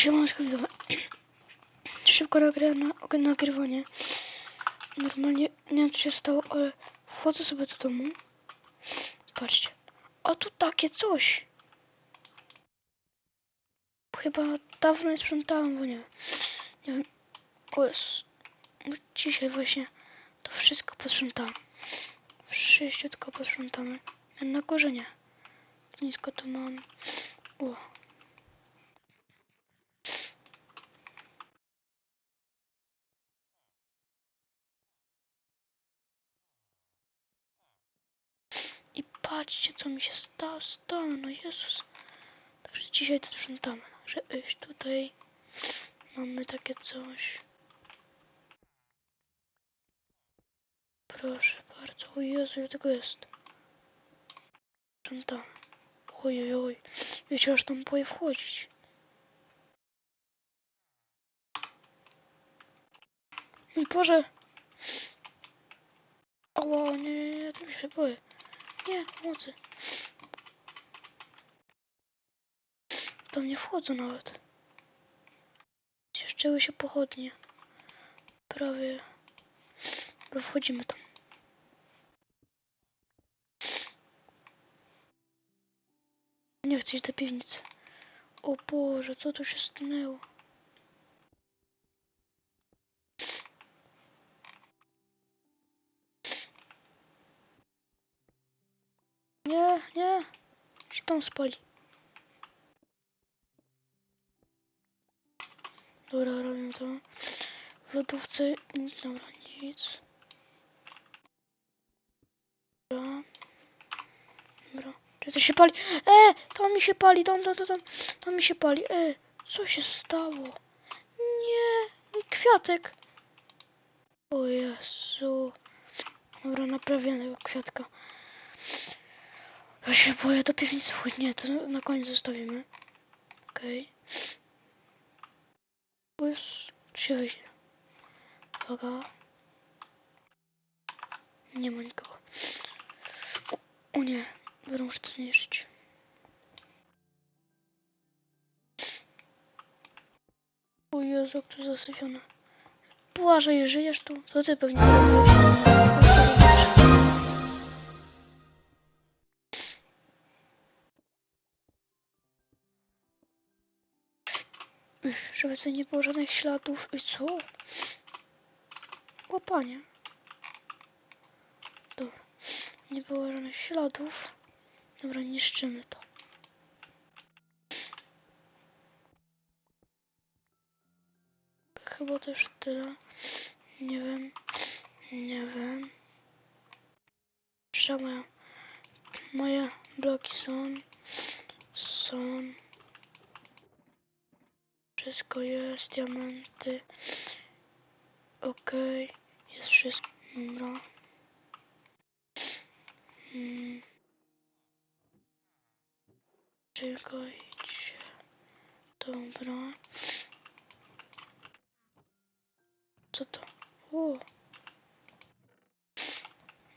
Siemaneczko widzowie. Szybko nagry na, nagrywanie. Normalnie nie wiem co się stało, ale wchodzę sobie do domu. Patrzcie. A tu takie coś. Chyba dawno nie sprzątałem, bo nie wiem. Nie wiem. O jest. Dzisiaj właśnie to wszystko posprzątałem. Wszystko posprzątamy. Na górze nie. Nisko to mam. O. I patrzcie, co mi się stało, stało, no Jezus. Także dzisiaj to sprzątamy. Że iść tutaj mamy takie coś. Proszę bardzo. O Jezu, ile tego jest. Sprzątamy. Oj, oj, oj. Wiecie, aż tam boję wchodzić. Mój Boże. O, nie, nie, nie, tym się boję. Nie, pomocy. Tam nie wchodzą nawet. Zjeżdżały się pochodnie. Prawie. Dobra, wchodzimy tam. Nie chcę iść do piwnicy. O Boże, co tu się stanęło? Tam spali. Dobra, robimy to. W lodówce nic, dobra, nic. Dobra. Dobra. Czy to się pali? E, tam mi się pali, tam, tam, tam, tam, tam mi się pali. E, co się stało? Nie, kwiatek. O Jezu. Dobra, naprawiam tego kwiatka. Ja się boję do piwnicy wchodzić. Nie, to na koniec zostawimy. Okej. Bo już się weźmie. Uwaga. Nie ma nikogo. O, nie. Dobra, muszę to zniszczyć. O Jezu, jak to zasypione. Błażej, żyjesz tu? To ty pewnie. Żeby tutaj nie było żadnych śladów. I co? Łapanie. Dobra. Nie było żadnych śladów. Dobra, niszczymy to. Chyba też tyle. Nie wiem. Nie wiem. Moja, moje bloki są. Są. Wszystko jest, diamenty. Okej, jest wszystko. Dobra. Hmm. Czekajcie. Dobra. Co to? O.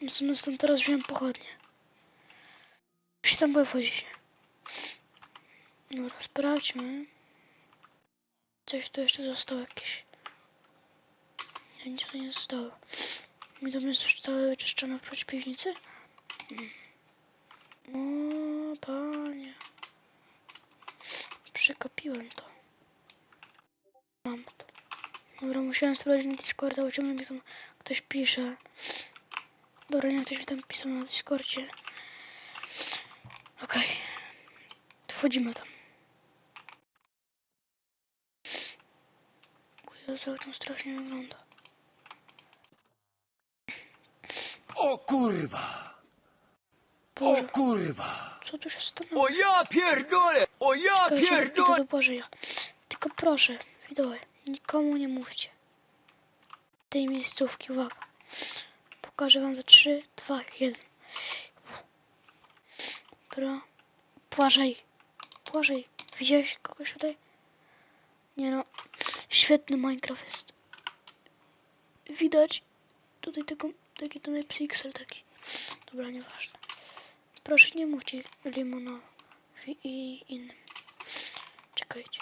Natomiast tam teraz wziąłem pochodnie. Już tam boję wchodzić. Dobra, sprawdźmy. Coś tu jeszcze zostało jakieś. Ja nic tu nie zostało. Mi dom jest już całe wyczyszczone oprócz piwnicy. O, panie. Przekopiłem to. Mam to. Dobra, musiałem sprawdzić na Discorda, bo ciągle mi tam ktoś pisze. Dobra, nie, ktoś mi tam pisał na Discordzie. Okej. Wchodzimy tam. O jak tam strasznie wygląda. O kurwa! O Boże, kurwa! co tu się stanęło? O ja pierdolę! O ja Czekajcie, idę pierdolę! do Bożeja. Tylko proszę, widzowie, nikomu nie mówcie. Tej miejscówki, uwaga. Pokażę wam za 3, 2, 1. Dobra. Błażej. Błażej. Widziałeś kogoś tutaj? Nie no. Świetny Minecraft jest. Widać tutaj tego, taki ten pixel taki. Dobra, nieważne. Proszę nie mówcie limonowi i innym. Czekajcie.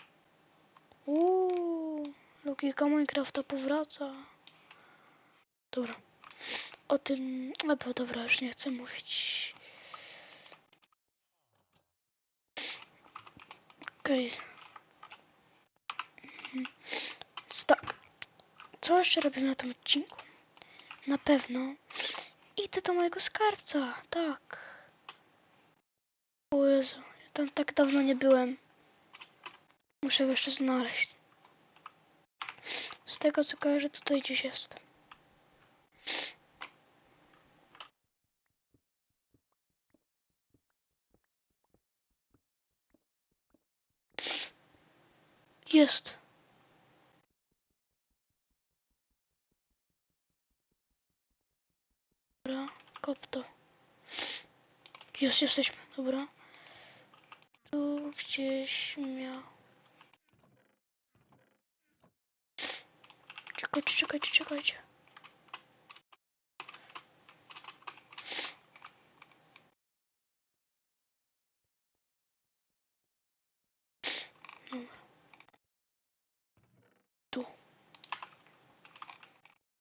Uuu, logika Minecrafta powraca. Dobra. O tym. A bo dobra, już nie chcę mówić. Okej. Mhm. Więc tak. Co jeszcze robimy na tym odcinku? Na pewno idę do mojego skarbca. Tak. O Jezu, ja tam tak dawno nie byłem. Muszę go jeszcze znaleźć. Z tego co kojarzę, tutaj gdzieś jest. Jest. Dobra, kop to. Jest, jesteśmy, dobra. Tu gdzieś miał. Czekajcie, czekajcie, czekajcie. Tu.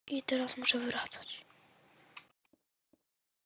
I teraz muszę wracać.